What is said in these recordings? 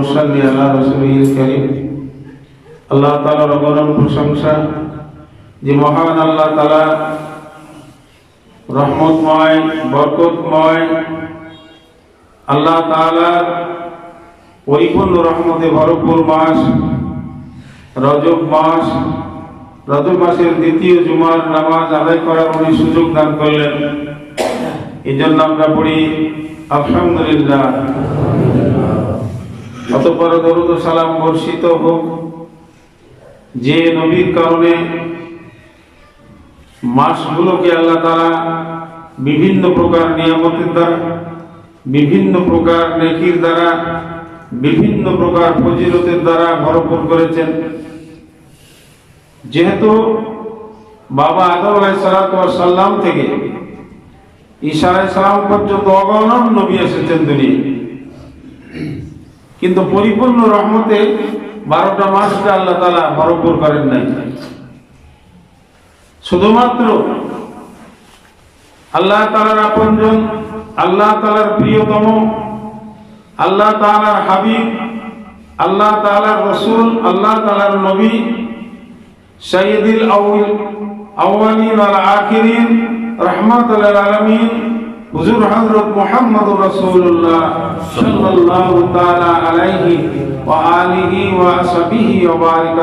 ونصلي على رسوله الكريم আল্লাহ তালার অগরম প্রশংসা যে মহান আল্লাহ তালা রহমতময় বরকতময় আল্লাহ তালার পরিপূর্ণ রহমতে ভরপুর মাস রজব মাস রজব মাসের দ্বিতীয় জুমার নামাজ আদায় করার উনি সুযোগ দান করলেন এই জন্য আমরা পড়ি আলহামদুলিল্লাহ অতপর দরুদ সালাম বর্ষিত হোক। যে নবীর কারণে মাসগুলোকে আল্লাহ তারা বিভিন্ন প্রকার নিয়ামতের দ্বারা, বিভিন্ন প্রকার নেকির দ্বারা, বিভিন্ন প্রকার ফজিলতের দ্বারা ভরপুর করেছেন। যেহেতু বাবা আদম আলাই সাল্লাম থেকে ঈশা আলাই সালাম পর্যন্ত অগণন নবী এসেছেন দুনিয়া কিন্তু পরিপূর্ণ রহমতে বারোটা মাসকে আল্লাহ তালা ভরপুর করেন নাই। শুধুমাত্র আল্লাহ তালার আপনজন, আল্লাহ তালার প্রিয়তম, আল্লাহ তালার হাবিব, আল্লাহ তালার রসুল, আল্লাহ তালার নবী সৈয়দুল আউল আউয়ালিন আল আখিরিন, রহমাতুল আলামিন হুজুর হযরত মুহাম্মদুর রাসূলুল্লাহ সাল্লাল্লাহু তাআলা আলাইহি ওয়া আলিহি ওয়া ওয়া বারিক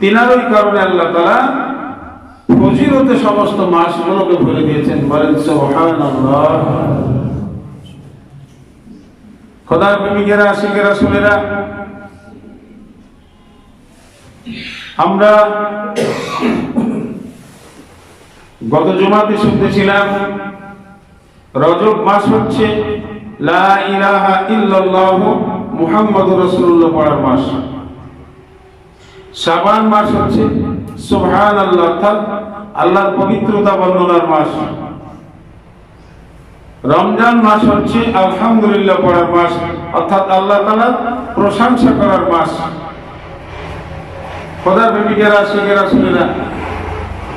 তিনারই কারণে আল্লাহ তাআলা ফজিলতে সমস্ত মাসগুলোকে ভরে দিয়েছেন, বলেন সুবহানাল্লাহ। খোদার প্রেমিকেরা আমরা গত জমাতে শুনতেছিলাম রজব মাস হচ্ছে লা ইলাহা ইল্লাল্লাহ মুহাম্মাদুর রাসূলুল্লাহ পড়ার মাস। শাবান মাস হচ্ছে সুবহানাল্লাহ, অর্থাৎ আল্লাহর পবিত্রতা বর্ণনার মাস। রমজান মাস হচ্ছে আলহামদুলিল্লাহ পড়ার মাস, অর্থাৎ আল্লাহ তাআলা প্রশংসা করার মাস। খোদার প্রেমিকেরা, শিখেরা, শুনেরা,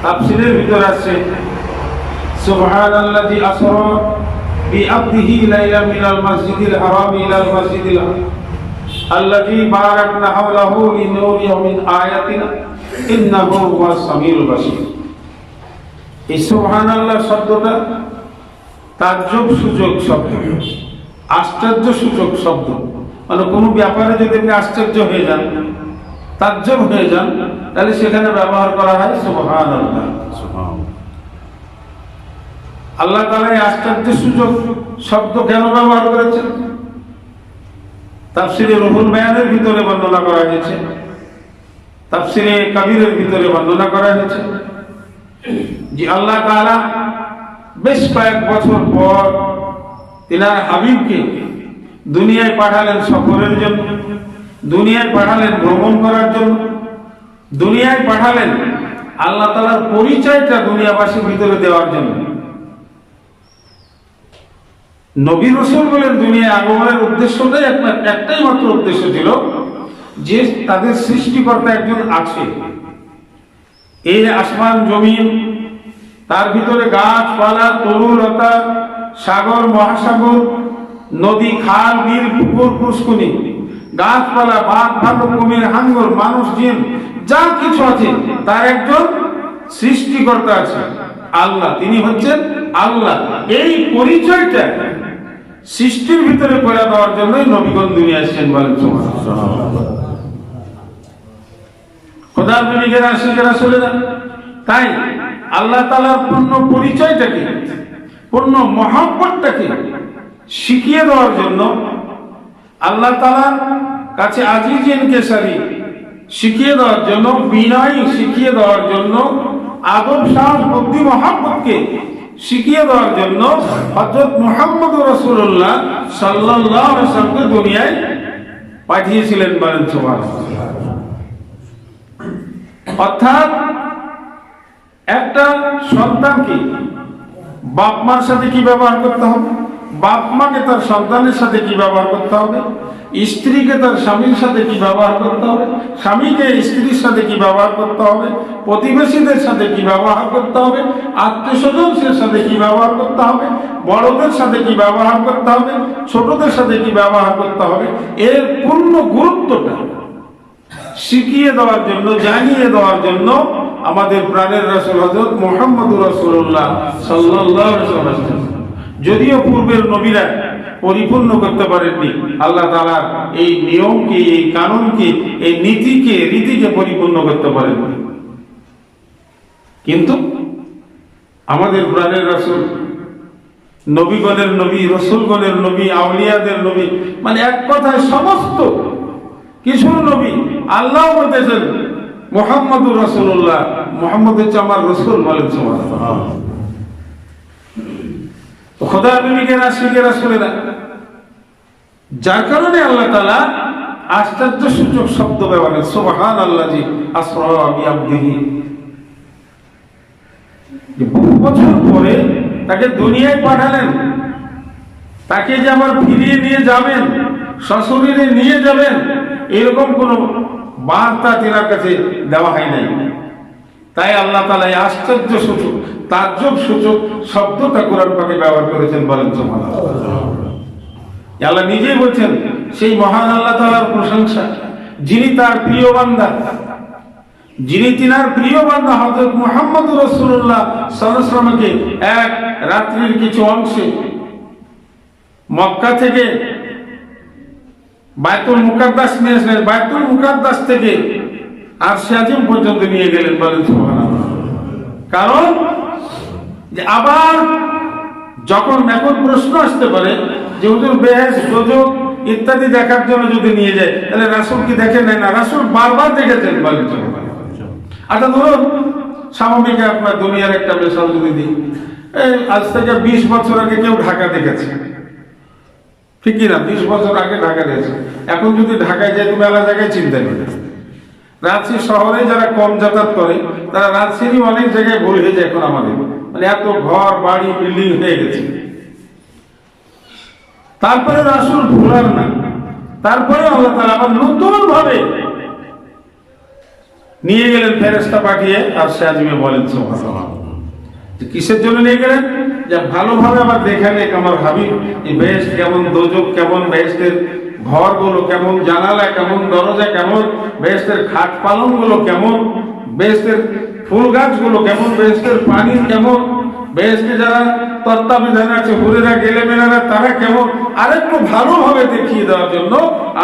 তাফসিরের ভিতরে আছে সুবহানাল্লাযী আসরা বিআবদিহি লাইলা মিনাল মাসজিদিল হারাম ইলাল মাসজিদিল আল্লাযী বারাকনা হাওলাহু লিনুরিয়াহু মিন আয়াতিনা ইন্নাহু হুয়াস সামিউল বাসীর এই সুবহানাল্লাহ শব্দটা তাজ্জব সূচক শব্দ, আশ্চর্য সূচক শব্দ। মানে কোনো ব্যাপারে যদি আপনি আশ্চর্য হয়ে যান, তাজ্জব হয়ে যান, তাহলে সেখানে ব্যবহার করা হয় সুবহান আল্লাহ আল্লাহ তালা এই আশ্চর্য সুযোগ শব্দ কেন ব্যবহার করেছেন? তাফসিরে রুহুল বয়ানের ভিতরে বর্ণনা করা হয়েছে। তাফসিরে কাবিরের ভিতরে বর্ণনা করা হয়েছে যে আল্লাহ তাআলা বেশ কয়েক বছর পর তিনার হাবিবকে দুনিয়ায় পাঠালেন সফরের জন্য, দুনিয়ায় পাঠালেন ভ্রমণ করার জন্য, দুনিয়ায় পাঠালেন আল্লাহ তালার পরিচয়টা দুনিয়াবাসীর ভিতরে দেওয়ার জন্য। নবী রসুল বলেন দুনিয়ায় আগমনের উদ্দেশ্যটাই একটা- একটাই মাত্র উদ্দেশ্য ছিল যে তাদের সৃষ্টিকর্তা একজন আছে। এই আসমান জমিন, তার ভিতরে গাছপালা তরুলতা সাগর, মহাসাগর, নদী, খাল বিল পুকুর পুষ্কুনি গাছপালা বাঘ ভালু কুমির, হাঙ্গর, মানুষ, জিন, যা কিছু আছে, তার একজন সৃষ্টিকর্তা আছে। আল্লাহ, তিনি হচ্ছেন আল্লাহ। এই পরিচয়টা সৃষ্টির ভিতরে করে দেওয়ার জন্যই নবীগণ দুনিয়া এসেছেন বলেন। খোদার নবীগেরা চলে যান তাই আল্লাহ তালার পূর্ণ পরিচয়টাকে, পূর্ণ মহাব্বতটাকে শিখিয়ে দেওয়ার জন্য আল্লাহ তালার কাছে আজিজিন কেসারি শিখিয়ে দেওয়ার জন্য, বিনয় শিখিয়ে দেওয়ার জন্য আদব সাহস বুদ্ধি মহাব্বতকে শিখিয়ে দেওয়ার জন্য হজরত মোহাম্মদ রসুল্লাহ সাল্লাহ দুনিয়ায় পাঠিয়েছিলেন বলেন, সুবহানাল্লাহ। অর্থাৎ একটা সন্তানকে বাপ মার সাথে কি ব্যবহার করতে হবে বাপ মাকে তার সন্তানের সাথে কি ব্যবহার করতে হবে স্ত্রীকে তার স্বামীর সাথে কি ব্যবহার করতে হবে? স্বামীকে স্ত্রীর সাথে কি ব্যবহার করতে হবে? প্রতিবেশীদের সাথে কি ব্যবহার করতে হবে? আত্মীয় স্বজনদের সাথে কি ব্যবহার করতে হবে? বড়দের সাথে কি ব্যবহার করতে হবে? ছোটদের সাথে কি ব্যবহার করতে হবে? এর পূর্ণ গুরুত্বটা শিখিয়ে দেওয়ার জন্য, জানিয়ে দেওয়ার জন্য আমাদের প্রাণের রসুল হজরত মোহাম্মদ রসুল্লাহ সাল্লাহ যদিও পূর্বের নবীরা পরিপূর্ণ করতে পারেননি। আল্লাহ তালা এই নিয়মকে, এই কানুনকে, এই নীতিকে, রীতিকে পরিপূর্ণ করতে পারেননি। কিন্তু আমাদের প্রাণের রসুল, নবীগণের নবী, রসুলগণের নবী, আউলিয়াদের নবী মানে এক কথায় সমস্ত কিছুর নবী আল্লাহ বলতেছেন, মোহাম্মদুর রসুল্লাহ মোহাম্মদ হচ্ছে আমার রসুল বলেন খোদা যার কারণে আল্লাহ তালা আশ্চর্য শব্দ ব্যবহার সোহান আল্লাহ জি আশ্রয়ী বহু বছর পরে তাকে দুনিয়ায় পাঠালেন। তাকে যে আবার ফিরিয়ে নিয়ে যাবেন, সশরীরে নিয়ে যাবেন, এরকম কোন বার্তা তেনার কাছে দেওয়া হয় নাই। তাই আল্লাহ তালা আশ্চর্য সূচক, তাজ্জব সূচক শব্দটা কোরআন পাকে ব্যবহার করেছেন বলেন সোমান আল্লাহ নিজেই বলছেন, সেই মহান আল্লাহ তালার প্রশংসা, যিনি তার প্রিয় বান্দা, যিনি তিনার প্রিয় বান্দা হজরত মোহাম্মদ রসুল্লাহ সরস্রমকে এক রাত্রির কিছু অংশে মক্কা থেকে বায়তুল মুকাদ্দাস নিয়ে আসলেন। বায়তুল মুকাদ্দাস থেকে আর সে সিয়াজিম পর্যন্ত নিয়ে গেলেন বলেন কারণ যে আবার যখন এখন প্রশ্ন আসতে পারে যে হুজুর বেহেস সুযোগ ইত্যাদি দেখার জন্য যদি নিয়ে যায়, তাহলে রাসুল কি দেখে নেয় না? রাসুল বারবার দেখেছেন বলেন। আচ্ছা ধরুন, স্বাভাবিক আপনার দুনিয়ার একটা মেশাল যদি দিই, এই আজ থেকে বিশ বছর আগে কেউ ঢাকা দেখেছে। ঠিকই না? বিশ বছর আগে ঢাকা দেখেছে। এখন যদি ঢাকায় যায়, তুমি আলাদা জায়গায় চিন্তা নেবে রাজশাহী শহরে যারা কম যাতায়াত করে, তারা রাজশাহী অনেক জায়গায় ভুল হয়ে যায় এখন আমাদের। মানে এত ঘর, বাড়ি, বিল্ডিং হয়ে গেছে। তারপরে রাসুল ভুলার না। তারপরে আল্লাহ তালা আবার নতুন ভাবে নিয়ে গেলেন ফেরেস্তা পাঠিয়ে, আর সে আজমে বলেন কিসের জন্য নিয়ে গেলেন? যে ভালোভাবে আবার দেখালে আমার ভাবি এই বেশ কেমন দোজক, কেমন বেহেস্তের ঘরগুলো কেমন, জানালা কেমন, দরজা কেমন বেহেস্তের খাট পালংগুলো কেমন বেহেস্তের ফুল গাছগুলো কেমন বেহেস্তের পানি কেমন বেহেস্তে যারা তত্ত্বাবধানে আছে, হুরেরা গেলে মেয়েরা তারা কেমন, আরেকটু ভালোভাবে দেখিয়ে দেওয়ার জন্য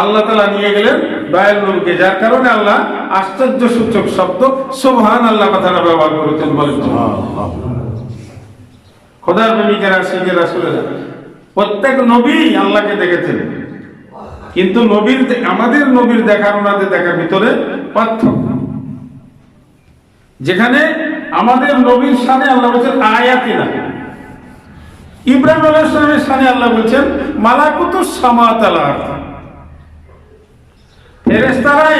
আল্লাহ তালা নিয়ে গেলেন দয়াল নবীকে যার কারণে আল্লাহ আশ্চর্য সূচক শব্দ সোহান আল্লাহ কথাটা ব্যবহার করেছেন বলেন। খোদার নবীকেরা শিখেরা শুনেরা প্রত্যেক নবী আল্লাহকে দেখেছেন। কিন্তু নবীর আমাদের নবীর দেখার, ওনাদের দেখার ভিতরে পার্থক্য। যেখানে আমাদের নবীর সামনে আল্লাহ বলছেন, আয়াতিনা। ইব্রাহিম আলাইহিসসালামের সামনে আল্লাহ বলছেন মালাকুতুস সামাতাল আরদ।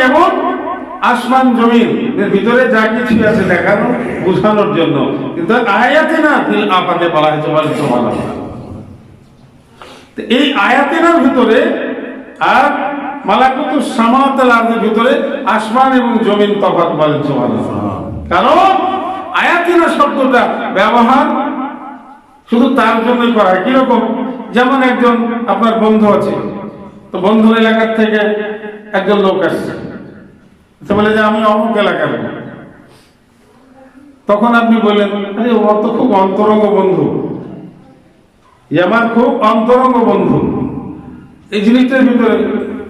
এবং আসমান জমিন ভিতরে যা কিছু আছে দেখানো, বোঝানোর জন্য। কিন্তু আয়াতে না আপাতে বলা হয়েছে এই আয়াতের ভিতরে আর মালাকুতু সামাতাল আরদের ভিতরে আসমান এবং জমিন তফাৎ বলেন কারণ আয়াতিনা শব্দটা ব্যবহার শুধু তার জন্যই করা হয়। কীরকম? যেমন একজন আপনার বন্ধু আছে তো বন্ধুর এলাকার থেকে একজন লোক আসছে। সে বলে যে আমি অমুক এলাকার লোক। তখন আপনি বললেন আরে ও তো খুব অন্তরঙ্গ বন্ধু। আমার খুব অন্তরঙ্গ বন্ধু। এই জিনিসটার ভিতরে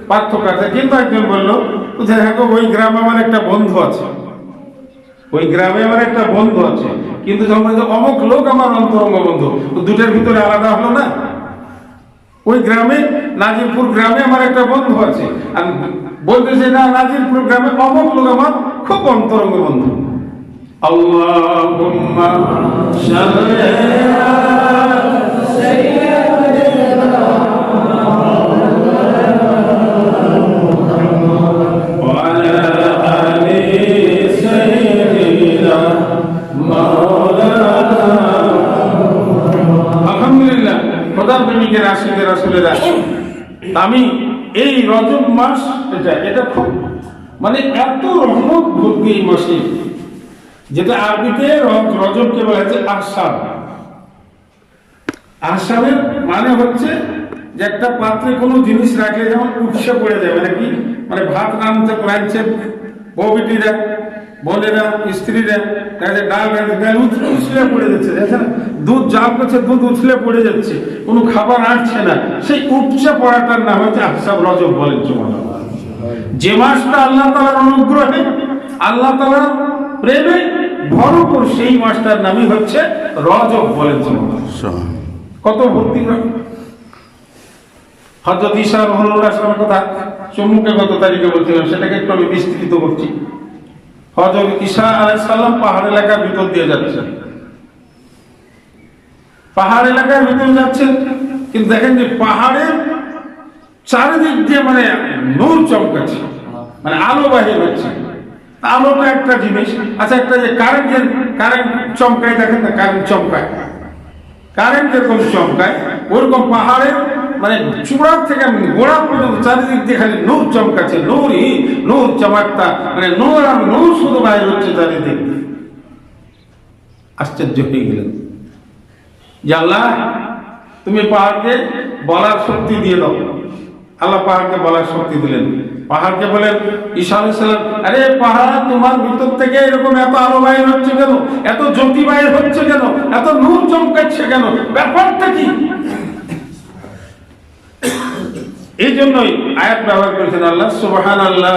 পার্থক্য আছে। কিন্তু একজন বলল দেখো, ওই গ্রামে আমার একটা বন্ধু আছে। ওই গ্রামে আমার একটা বন্ধু আছে। কিন্তু যখন অমুক লোক আমার অন্তরঙ্গ বন্ধু দুটার ভিতরে আলাদা হলো না? ওই গ্রামে, নাজিরপুর গ্রামে আমার একটা বন্ধু আছে। আর বলতেছে না, নাজিরপুর গ্রামে অমুক লোক আমার খুব অন্তরঙ্গ বন্ধু। আল্লাহুম্মা আশিকের আসলেরা আমি এই রজব মাস, এটা এটা খুব মানে এত রহমত ভর্তি এই মাসে, যেটা আরবিতে রজবকে বলা হচ্ছে আসাব আসামের মানে হচ্ছে যে একটা পাত্রে কোনো জিনিস রাখলে যেমন উৎসে পড়ে যাবে নাকি মানে ভাত রাঁধতে রাঁধছে বউবিটিরা বোনেরা, স্ত্রীরা তাদের ডাল উথলে উছলে পড়ে যাচ্ছে, দেখছেন? দুধ জাল করছে দুধ উছলে পড়ে যাচ্ছে কোনো খাবার আঁটছে না। সেই উপচে পড়াটার নাম হচ্ছে আসাব রজব বলেন চুমানা যে মাসটা আল্লাহ তালার অনুগ্রহে আল্লাহ তালার প্রেমে ভরপুর সেই মাসটার নামই হচ্ছে রজব বলেন কত ভর্তি হজরত ঈশা রহমুল্লাহ আসলামের কথা চমুকে গত তারিখে বলছিলাম সেটাকে একটু আমি বিস্তৃত করছি। হজরত ঈশা আলাইসাল্লাম পাহাড় এলাকার ভিতর দিয়ে যাচ্ছেন পাহাড় এলাকার ভিতর যাচ্ছেন কিন্তু দেখেন যে পাহাড়ের চারিদিক দিয়ে মানে নূর চমকাচ্ছে মানে আলো বাহির হচ্ছে। আলোটা একটা জিনিস। আচ্ছা একটা যে কারেন্টের কারেন্ট চমকায়, দেখেন না কারেন্ট চমকায়। কারেন্ট যেরকম চমকায়, ওরকম পাহাড়ের মানে চূড়ার থেকে গোড়া পর্যন্ত চারিদিক দিয়ে খালি নূর চমকাচ্ছে, নূরই, নূর চমকতা। মানে নূর আর নূর শুধু বাইরে হচ্ছে চারিদিক। আশ্চর্য হয়ে গেলেন। আল্লাহ তুমি পাহাড়কে বলার শক্তি দিয়ে দাও। আল্লাহ পাহাড়কে বলার শক্তি দিলেন। পাহাড়কে বলেন ঈশা আলাইসাল্লাম আরে পাহাড়, তোমার ভিতর থেকে এরকম এত আলো বাইর হচ্ছে কেন? এত জ্যোতি বাইর হচ্ছে কেন? এত নূর চমকাচ্ছে কেন? ব্যাপারটা কি? এই জন্যই আয়াত ব্যবহার করেছেন আল্লাহ সুবহান আল্লাহ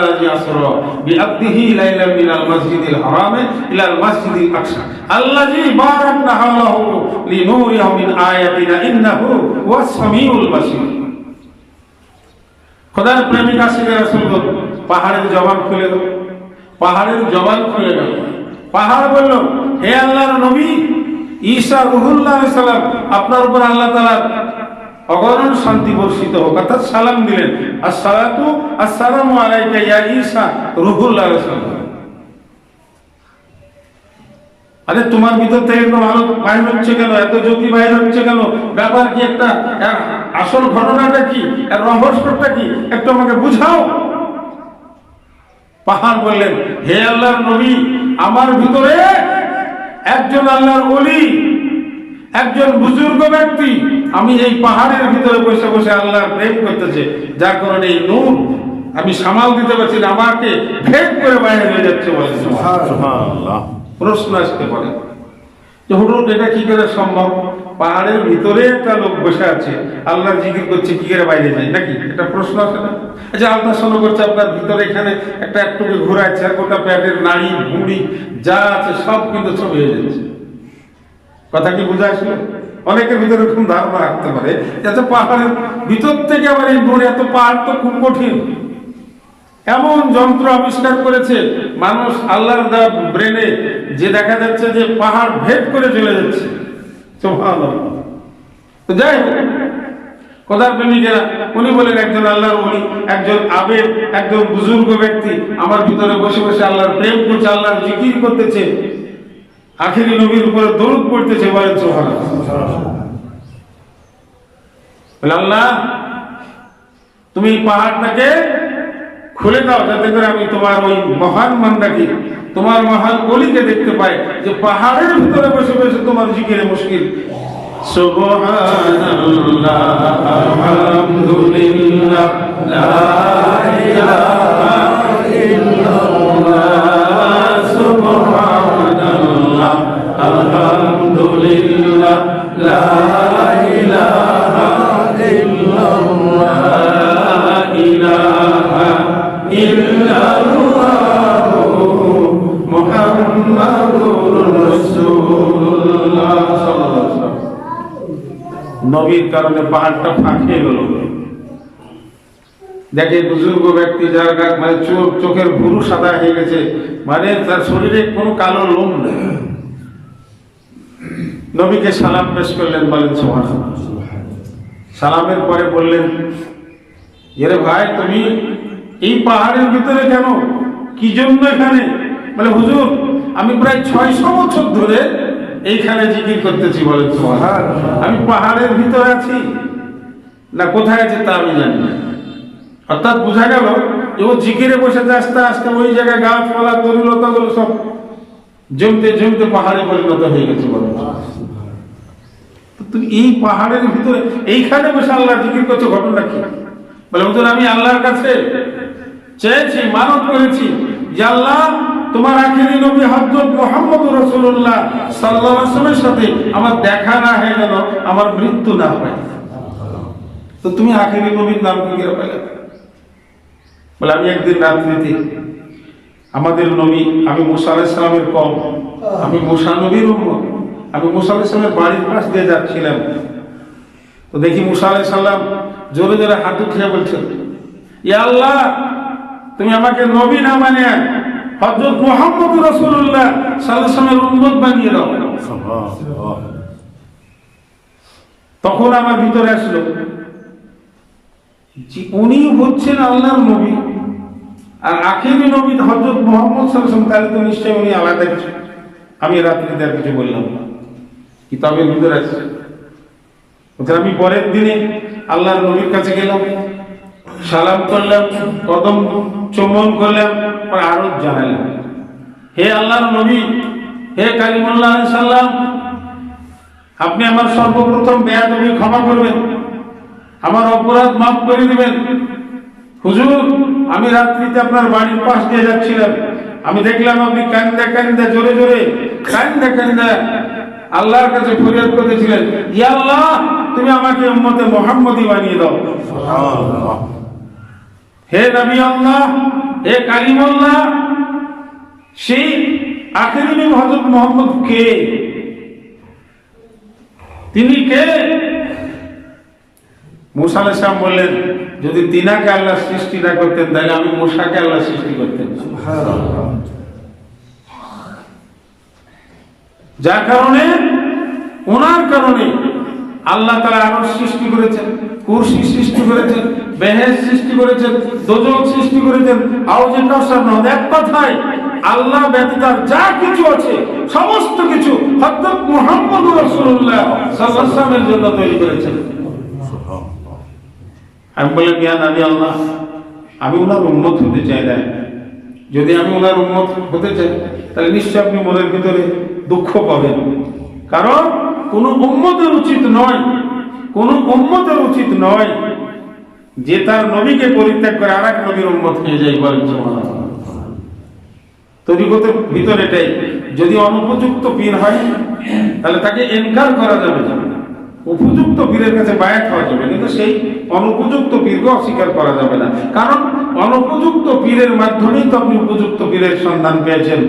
বিআবদিহি লাইলা মিনাল মসজিদিল হারামে ইলাল মসজিদিল আকসা। আল্লাযী বারাকনা হাওলাহু লিনুরিয়াহু মিন আয়াতিনা ইন্নাহু হুয়াস সামিউল বাসীর খোদার প্রেমিক আসিলে রাসূলগণ পাহাড়ের জবান খুলে দাও। পাহাড়ের জবান খুলে দাও। পাহাড় বলল, হে আল্লাহর নবী, ঈসা রুহুল্লাহ আলাইহিস সালাম, আপনার উপর আল্লাহ তাআলার অগণন শান্তি বর্ষিত হোক, অর্থাৎ সালাম দিলেন। আর সালাতু আসসালামু আলাইকা ইয়া ঈসা রুহুল্লাহ সালাম আরে, তোমার ভিতর থেকে এরকম আলো বাইর হচ্ছে কেন? এত জ্যোতি বাইর হচ্ছে কেন? ব্যাপার কি একটা আসল ঘটনাটা কি? এর রহস্যটা কি? একটু আমাকে বুঝাও। পাহাড় বললেন, হে আল্লাহর নবী, আমার ভিতরে একজন আল্লাহর ওলি একজন বুজুর্গ ব্যক্তি আমি এই পাহাড়ের ভিতরে বসে বসে আল্লাহর প্রেম করতেছে যার কারণে এই নূর আমি সামাল দিতে পারছি না আমাকে ভেদ করে বাইরে হয়ে যাচ্ছে বলে প্রশ্ন আসতে পারে। যে হুটুট এটা কি করে সম্ভব? পাহাড়ের ভিতরে একটা লোক বসে আছে আল্লাহর জিকির করছে কি করে বাইরে যায়? নাকি? এটা প্রশ্ন আসে না? আচ্ছা আল্ট্রাসাউন্ড করছে আপনার ভিতরে এখানে একটা একটুকে ঘুরাচ্ছে আর গোটা প্যাটের নাড়ি ভুঁড়ি যা আছে সব কিন্তু ছবি হয়ে যাচ্ছে। কথা কি বুঝা আসলো অনেকের ভিতরে এরকম ধারণা রাখতে পারে আচ্ছা পাহাড়ের ভিতর থেকে আবার এই নড়ে এত পাহাড় তো খুব কঠিন। এমন যন্ত্র আবিষ্কার করেছে মানুষ আল্লাহর দেওয়া ব্রেনে যে দেখা যাচ্ছে যে পাহাড় ভেদ করে চলে যাচ্ছে। তো যাই হোক কোদার প্রেমিকেরা, উনি বলেন, একজন আল্লাহর উনি একজন আবেদ, একজন বুজুর্গ ব্যক্তি আমার ভিতরে বসে বসে আল্লাহর প্রেম করছে, আল্লাহর জিকির করতেছে। আখিরি নবীর উপরে দরুদ পড়তেছে বলেন সুবহানাল্লাহ। আল্লাহ, তুমি পাহাড়টাকে খুলে দাও, যাতে করে আমি তোমার ওই মহান মান্দাকে তোমার মহান গলিকে দেখতে পাই, যে পাহাড়ের ভিতরে বসে বসে তোমার জিকিরে মুশকিল সুবহানাল্লাহ, আলহামদুলিল্লাহ, লা ইলাহা নবীর কারণে পাহাড়টা ফাঁকিয়ে গেল। দেখে বুজুর্গ ব্যক্তি যার মানে চোখ চোখের ভুরু সাদা হয়ে গেছে। মানে তার শরীরে কোনো কালো লোম নেই। নবীকে সালাম পেশ করলেন, বলেন সোহান সালামের পরে বললেন, এরে ভাই, তুমি এই পাহাড়ের ভিতরে কেন? কি জন্য এখানে? বলে, হুজুর, আমি প্রায় ছয়শো বছর ধরে এইখানে জিকির করতেছি, বলেন সোহান আমি পাহাড়ের ভিতরে আছি, না কোথায় আছে তা আমি জানি না। অর্থাৎ বোঝা গেল ও জিকিরে বসেছে, আস্তে আস্তে ওই জায়গায় গাছপালা তরুলতাগুলো সব জমতে জমতে পাহাড়ে পরিণত হয়ে গেছে বলে তো তুমি এই পাহাড়ের ভিতরে এইখানে বসে আল্লাহ জিকির করছ ঘটনা কি? বলে, হুজুর, আমি আল্লাহর কাছে চেয়েছি, মানত করেছি যে আল্লাহ, তোমার আখিরি নবী হযরত মুহাম্মদ রাসূলুল্লাহ সাল্লাল্লাহু সাথে আমার দেখা না হয়ে গেল, আমার মৃত্যু না হয়। তো তুমি আখিরি নবীর নাম কি করে পেলে বলে, আমি একদিন রাত্রিতে আমাদের নবী, আমি মুসা আলাইহিস কম, আমি মুসা নবীর আমি মুসা আলাইহিস বাড়ির পাশ দিয়ে যাচ্ছিলাম তো দেখি মুসা আলাইহিস জোরে জোরে হাত উঠিয়ে বলছেন ইয়া আল্লাহ তুমি আমাকে নবী না মানে হযরত মুহাম্মদ আলাইহি ওয়াসাল্লামের উম্মত বানিয়ে দাও। তখন আমার ভিতরে আসলো যে উনি হচ্ছেন আল্লাহর নবী আর আখেরি নবী হজরত মোহাম্মদ সাল্লাম তাহলে তো নিশ্চয়ই উনি আলাদা কিছু। আমি রাত্রিতে আর কিছু বললাম না। কিতাবের ভিতরে আছে। আমি পরের দিনে আল্লাহর নবীর কাছে গেলাম, সালাম করলাম, কদম চুম্বন করলাম আরও জানালাম। হে আল্লাহর নবী, হে কালিমুল্লাহ সাল্লাম আপনি আমার সর্বপ্রথম বেয়াদবি ক্ষমা করবেন, আমার অপরাধ মাফ করে দিবেন। হুজুর, আমি রাত্রিতে আপনার বাড়ির পাশ দিয়ে যাচ্ছিলাম। আমি দেখলাম আপনি কান্দা কান্দা জোরে জোরে কান্দা কান্দা আল্লাহর কাছে ফরিয়াদ করতেছিলেন ইয়া আল্লাহ তুমি আমাকে উম্মতে মোহাম্মদী বানিয়ে দাও। হে নবী আল্লাহ হে কালিমুল্লাহ সেই আখেরি নবী হযরত মোহাম্মদ কে? তিনি কে? মুসা আলাইহিস সালাম বললেন যদি তিনাকে আল্লাহ সৃষ্টি না করতেন তাহলে আমি মুসাকে আল্লাহ সৃষ্টি করতেন। যার কারণে ওনার কারণে আল্লাহ তারা আরও সৃষ্টি করেছেন কুরসি সৃষ্টি করেছেন বেহেজ সৃষ্টি করেছেন দোজক সৃষ্টি করেছেন আউজে কাউসার নদ এক কথায় আল্লাহ ব্যতীত যা কিছু আছে সমস্ত কিছু হযরত মুহাম্মদ রাসূলুল্লাহ সাল্লাল্লাহু আলাইহি জন্য তৈরি করেছেন। আমি বললাম ইয়া নবী আল্লাহ আমি ওনার উন্মত হতে চাই না। যদি আমি ওনার উন্মত হতে চাই তাহলে নিশ্চয় আপনি মনের ভিতরে দুঃখ পাবেন। কারণ কোন উম্মতের উচিত নয়, কোন উম্মতের উচিত নয় যে তার নবীকে পরিত্যাগ করে আর এক নবীর উম্মত হয়ে যায়, বলেন। তরিকতের ভিতরে এটাই, যদি অনুপযুক্ত পীর হয়, তাহলে তাকে এনকার করা যাবে না। উপযুক্ত পীরের কাছে বায়াত হওয়া যাবে কিন্তু সেই অনুপযুক্ত পীরকে অস্বীকার করা যাবে না। কারণ অনুপযুক্ত পীরের মাধ্যমেই তো আপনি উপযুক্ত পীরের সন্ধান পেয়েছেন।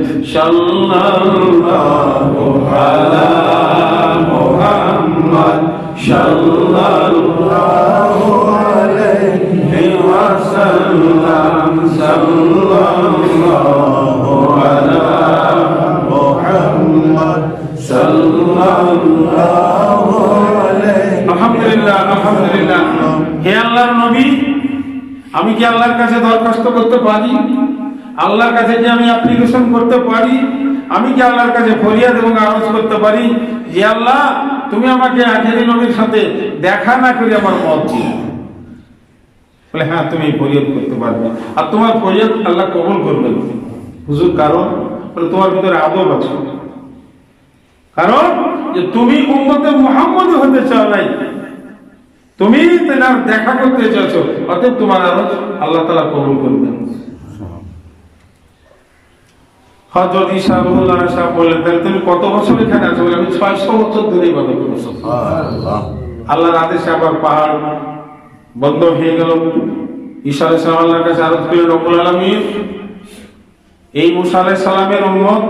আলহামদুলিল্লাহ আলহামদুলিল্লাহ। হে আল্লাহর নবী আমি কি আল্লাহর কাছে দরখাস্ত করতে পারি? আল্লাহর কাছে কি আমি অ্যাপ্লিকেশন করতে পারি? আমি কি আল্লাহর কাছে ফরিয়াদ এবং আরজ করতে পারি? যে আল্লাহ, তুমি আমাকে আখেরি নবীর সাথে দেখা না করে আমার মত দিও। বলে হ্যাঁ তুমি ফরিয়াদ করতে পারবে। আর তোমার ফরিয়াদ আল্লাহ কবুল করবে হুজুর, কারণ? বলে, তোমার ভিতরে আদব আছে। কারণ? যে তুমি উম্মতে মুহাম্মদ হতে চাও নাই তুমি তেনার দেখা করতে চাচ্ছ অতএব তোমার আরও আল্লাহ তালা কবুল করবেন হজরত রহুল্লাহ সাহেব বললেন তাহলে তুমি কত বছর এখানে আছো? আমি ছয়শো বছর ধরে ইবাদত করছি আল্লাহর আদেশে আবার পাহাড় বন্ধ হয়ে গেল। ঈশা আলাইহিস সালাম আল্লাহর কাছে আরজ করলেন রব্বুল আলামিন এই মুসা সালামের উম্মত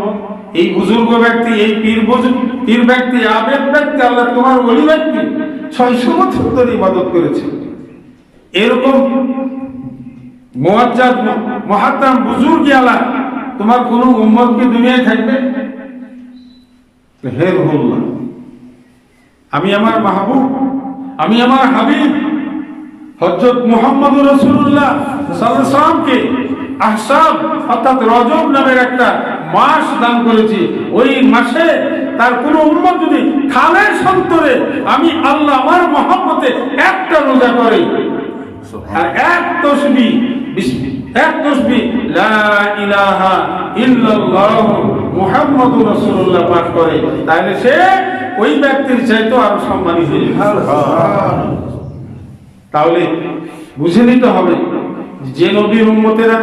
এই বুজুর্গ ব্যক্তি এই পীর বুজুর্গ পীর ব্যক্তি আবেদ ব্যক্তি আল্লাহ তোমার ওলি ব্যক্তি ছয়শো বছর ধরে ইবাদত করেছে। এরকম মুআজ্জাদ মুহাত্তাম বুজুর্গ আলা, তোমার কোন উম্মত কি দুনিয়ায় থাকবে? হে রহুল্লাহ আমি আমার মাহবুব, আমি আমার হাবিব হজরত মোহাম্মদ রসুল্লাহ সাল্লামকে আহসাব, অর্থাৎ রজব নামের একটা মাস দান করেছি। ওই মাসে তার কোন উন্মত যদি খালের সন্তরে আমি আল্লাহ আমার মহব্বতে একটা রোজা করে। আর এক তসবি এক তসবি লা ইলাহা ইল্লাল্লাহ মুহাম্মাদুর রাসূলুল্লাহ পাঠ করে। তাহলে সে ওই ব্যক্তির চাইতো আরও সম্মানী হয়ে যাবে। তাহলে বুঝে নিতে হবে যে নবীর উম্মতেরা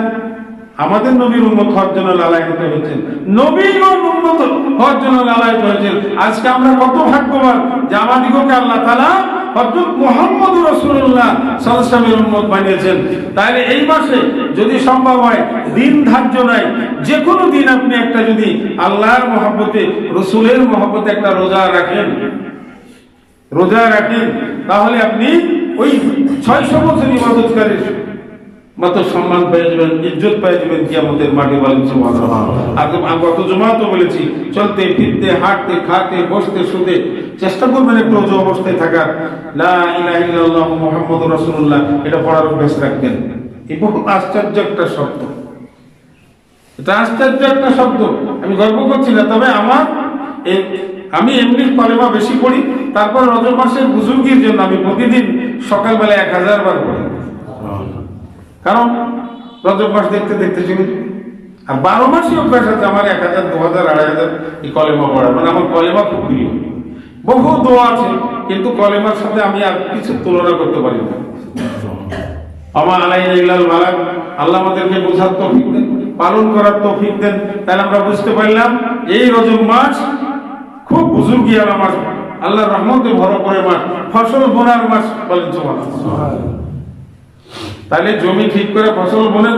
আমাদের নবীর উম্মত হওয়ার জন্য লালায়িত হয়েছেন নবীর উম্মত হওয়ার জন্য লালায়িত হয়েছেন আজকে আমরা কত ভাগ্যবান যে আমাদিগকে আল্লাহ তালা হজরত মোহাম্মদ রসুল্লাহ সালামের উম্মত বানিয়েছেন। তাহলে এই মাসে যদি সম্ভব হয়, দিন ধার্য নাই যে কোনো দিন আপনি একটা যদি আল্লাহর মহব্বতে, রসুলের মহব্বতে একটা রোজা রাখেন রোজা রাখেন, তাহলে আপনি ওই ছয়শো বছর ইবাদতকারীর মতো সম্মান পেয়ে যাবেন, ইজ্জত পেয়ে যাবেন কি আমাদের মাটি বলেন আমি গত জমা তো বলেছি, চলতে, ফিরতে, হাঁটতে খাতে বসতে, শুতে, চেষ্টা করবেন একটু অজু অবস্থায় থাকার। লা ইলাহা ইল্লাল্লাহ মুহাম্মাদুর রাসূলুল্লাহ, এটা পড়ার অভ্যাস রাখবেন। এই বহু আশ্চর্য একটা শব্দ। এটা আশ্চর্য একটা শব্দ। আমি গর্ব করছি না, তবে আমার আমি এমনি কলেমা বেশি পড়ি, তারপর রজব মাসের বুজুর্গির জন্য আমি প্রতিদিন সকালবেলা এক হাজার বার পড়ি। কারণ রজব মাস দেখতে দেখতে যাই। আর বারো মাসই অভ্যাস আছে আমার এক হাজার, দু হাজার, আড়াই হাজার, এই কলেমা পড়া মানে আমার কলেমা খুব প্রিয়। বহু দোয়া আছে, কিন্তু কলেমার সাথে আমি আর কিছু তুলনা করতে পারি না। আমার আলাই ইল্লাল বালাক আল্লাহ আমাদেরকে বোঝার তৌফিক দেন, পালন করার তৌফিক দেন। তাহলে আমরা বুঝতে পারলাম, এই রজব মাস খুব বুজুর্গিয়ালা মাস। আল্লাহর রহমতে ভরা করে মাস, ফসল বোনার মাস বলেন সুবহানাল্লাহ। তাহলে জমি ঠিক করে ফসল বোনেন।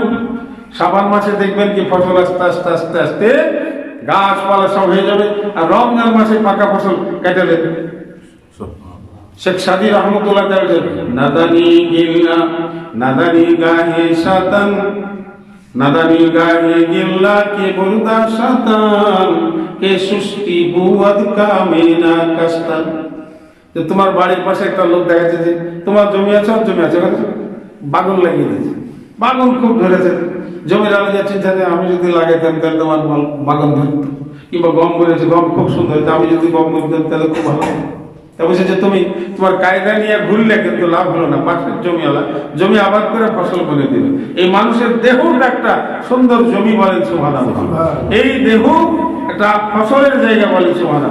সাবান মাসে দেখবেন কি ফসল আস্তে আস্তে আস্তে আস্তে গাছপালা সব হয়ে যাবে। আর রমজান মাসে পাকা ফসল কেটে দেবে। শেখ সাদি রহমতুল্লাহ নাদানি গিল্লা, নাদানি গাহে শাতান নাদানি গাহে গিল্লা, কে বুরদা শাতান কে সুষ্টি বুয়াদ কামেনা কাস্তান। যে তোমার বাড়ির পাশে একটা লোক দেখা যাচ্ছে যে, তোমার জমি আছে জমি আছে বাগন লাগিয়ে দিয়েছে বাগন খুব ধরেছে। জমির আলো যাচ্ছে যে আমি যদি লাগাইতাম তাহলে তোমার বাল- বাগন ধরতো। কিংবা গম বলেছে গম খুব সুন্দর আমি যদি গম বলতাম তাহলে খুব ভালো তা বলছে যে তুমি তোমার কায়দা নিয়ে ঘুরলে কিন্তু লাভ হলো না পাশের জমিওয়ালা জমি আবাদ করে ফসল করে দিবে এই মানুষের দেহর একটা সুন্দর জমি বলেন সুহানা এই দেহ একটা ফসলের জায়গা বলেন সুহানা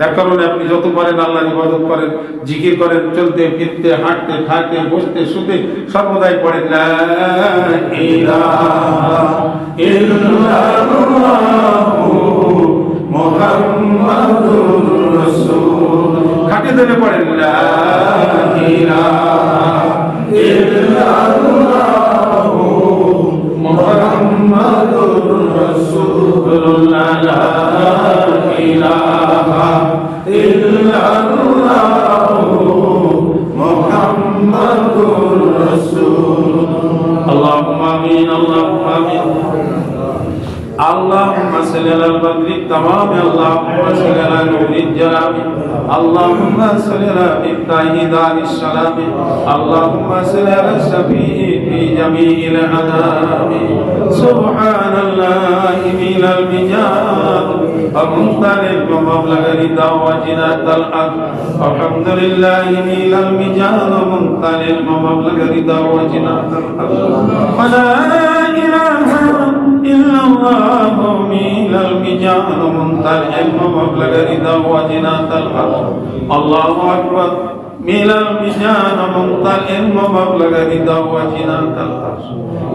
তার কারণে আপনি যত পারেন আল্লাহর ইবাদত করেন, জিকির করেন, চলতে, ফিরতে, হাঁটতে খাতে বসতে, শুতে, সর্বদাই পড়েন, লা مجتهدا للسلام اللهم اسلل السفيه في جميع العذاب سبحان الله من المجاد. ومبلغ المبلغ وجنات تلعب الحمد لله من المجاد. أمطر المبلغ لدعوتنا فلا إله إلا الله من المجاد. منطلع المبلغ وجنات تلعب الله أكبر. من المجان منطى العلم مبلغ رضا وجنات الأرش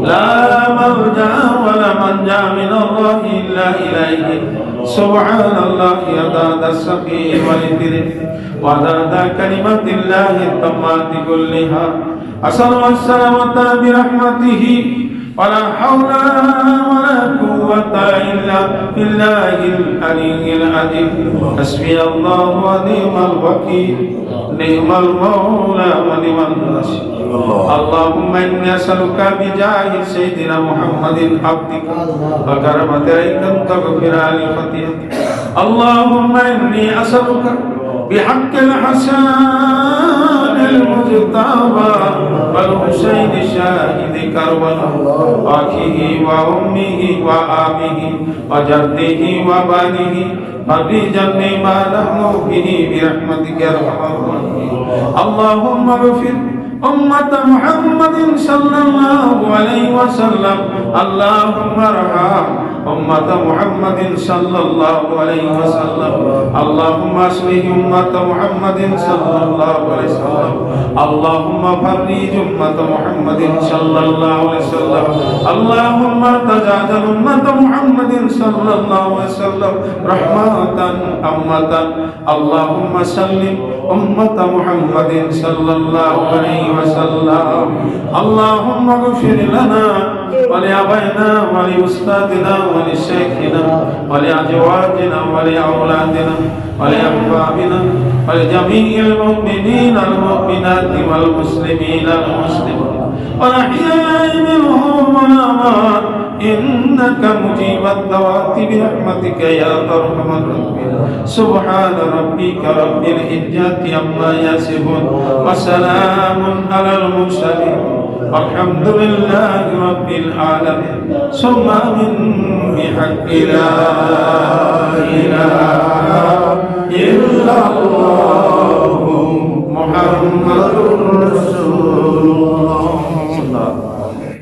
لا ملجا ولا منجا من الله إلا إليه سبحان الله عدد السقي والإثر وعدد كلمة الله التامات كلها أسأل السلامة برحمته ولا حول ولا قوة إلا بالله العلي العظيم. حسبي الله ونعم الوكيل. نعم المولى ونعم النصير. اللهم إني أسألك بجاه سيدنا محمد عبدك. وكرمة أن تغفر لي خطيئتي اللهم إني أسألك بحق الحسن المجتبى والحسين شاهد كربلاء أخيه وأمه وأبيه وجده وبنيه فرجني ما نحن به برحمتك يا أرحم الراحمين اللهم اغفر أمة محمد صلى الله عليه وسلم اللهم ارحم أمة محمد صلى الله عليه وسلم. اللهم أصلح أمة محمد صلى الله عليه وسلم. اللهم فرج أمة محمد صلى الله عليه وسلم. اللهم تجاهل أمة محمد صلى الله عليه وسلم رحمة أمة. اللهم سلم أمة محمد صلى الله عليه وسلم. اللهم اغفر لنا ولأبينا ولأستاذنا ولشيخنا ولأزواجنا ولأولادنا ولأحبابنا ولجميع المؤمنين المؤمنات والمسلمين المسلمين والأحياء منهم والأموات إنك مجيب الدعوات برحمتك يا أرحم الراحمين. سبحان ربك رب العزة عما يصفون. وسلام على المرسلين. الحمد لله رب العالمين ثم من بحق لا إله إلا الله محمد رسول الله